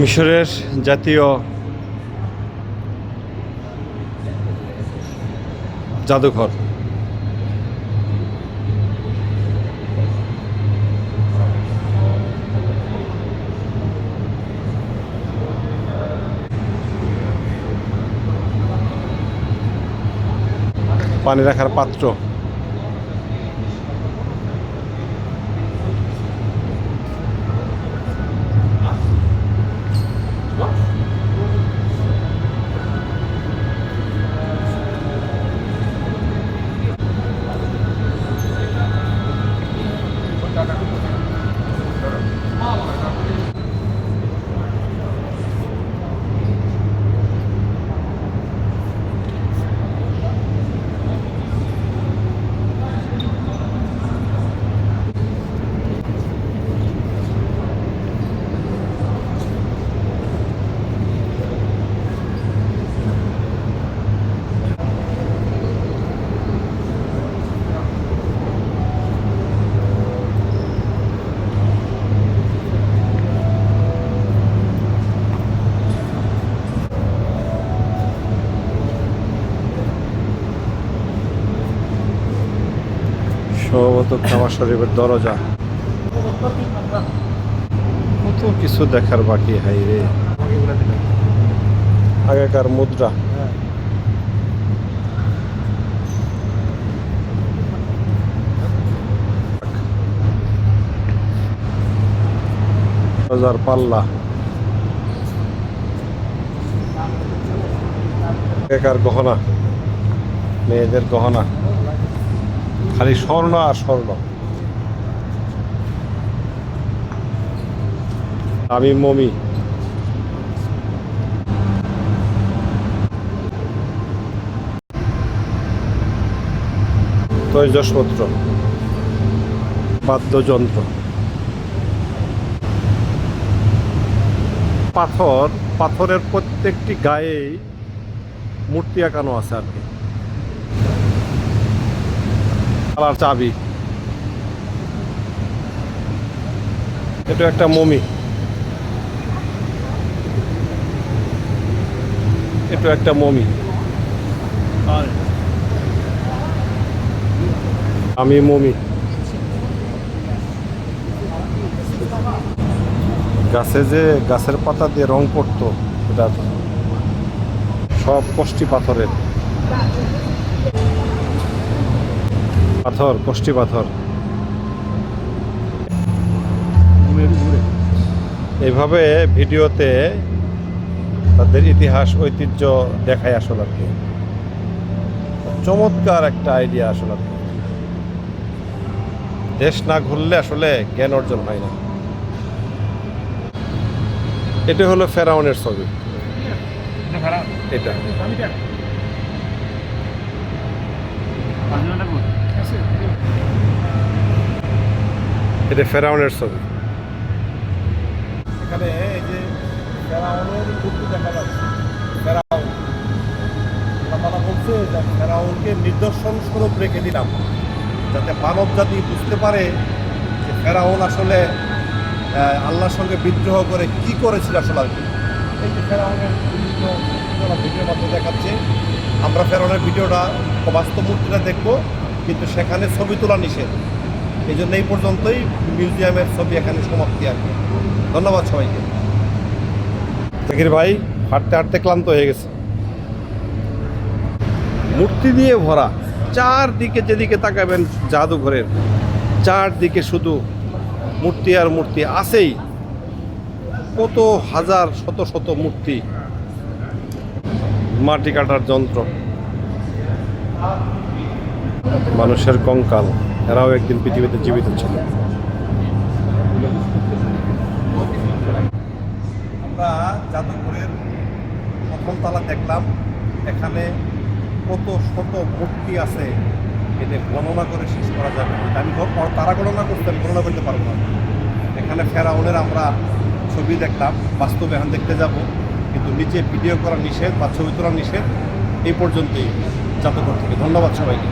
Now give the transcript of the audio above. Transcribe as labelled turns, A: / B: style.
A: মিশরের জাতীয় জাদুঘর। পানি রাখার পাত্র। সম্ভবত কামা শরীফের দরজা। কত কিছু দেখার বাকি হাই রে। আগেকার মুদ্রা। হাজার পাল্লা। আগেকার গহনা। মেয়েদের গহনা। খালি স্বর্ণ আর স্বর্ণ। আমি মমি। তৈজসপত্র। বাদ্যযন্ত্র। পাথর, পাথরের প্রত্যেকটি গায়েই মূর্তি আঁকানো আছে আর কি। আর চাবি। এটা একটা মমি। এটা একটা মমি। আমি মমি। গাছে যে গাছের পাতা দিয়ে রং পড়তো এটা সব কষ্টি পাথরের। পাথর, কষ্টি পাথর। এইভাবে ভিডিওতে তাদের ইতিহাস, ঐতিহ্য দেখায় আসলে আর কি। চমৎকার একটা আইডিয়া আসলে আর কি। দেশ না ঘুরলে আসলে জ্ঞান অর্জন হয় না। এটা হলো ফেরাউনের ছবি। এটা। এটা ফেরাউনের ছবি। এখানে এই যে ফেরাউনের মূর্তি দেখা যাচ্ছে। ফেরাউন। আল্লাহ তাআলা বলছে যে ফেরাউনকে নিদর্শন স্বরূপ রেখে দিলাম। যাতে মানব জাতি বুঝতে পারে যে ফেরাউন আসলে আল্লাহর সঙ্গে বিদ্রোহ করে কি করেছিল আসলে আর কি। এই যে ফেরাউনের ভিডিওর মাধ্যমে দেখাচ্ছে। আমরা ফেরাউনের ভিডিওটা বাস্তব মূর্তিটা দেখব। কিন্তু সেখানে ছবি তোলা নিষেধ। এই জন্য এই পর্যন্তই মিউজিয়ামের ছবি এখানে সমাপ্তি আর ধন্যবাদ সবাইকে। জাকির ভাই, হাঁটতে হাঁটতে ক্লান্ত হয়ে গেছে। মূর্তি দিয়ে ভরা, চারদিকে যেদিকে তাকাবেন জাদুঘরের, চারদিকে শুধু মূর্তি আর মূর্তি আছেই। কত হাজার, শত শত মূর্তি। মাটি কাটার যন্ত্র। মানুষের কঙ্কাল, এরাও একদিন পৃথিবীতে জীবিত ছিল। আমরা জাদুঘরের প্রথম তালা দেখলাম। এখানে কত শত মূর্তি আছে এটা গণনা করে শেষ করা যাবে। আমি তারা গণনা করতে গণনা করতে পারব না। এখানে ফেরাউনের আমরা ছবি দেখলাম, বাস্তবে এখন দেখতে যাব। কিন্তু নিচে ভিডিও করা নিষেধ বা ছবি তোলা নিষেধ, এই পর্যন্তই জাদুঘর থেকে। ধন্যবাদ সবাইকে।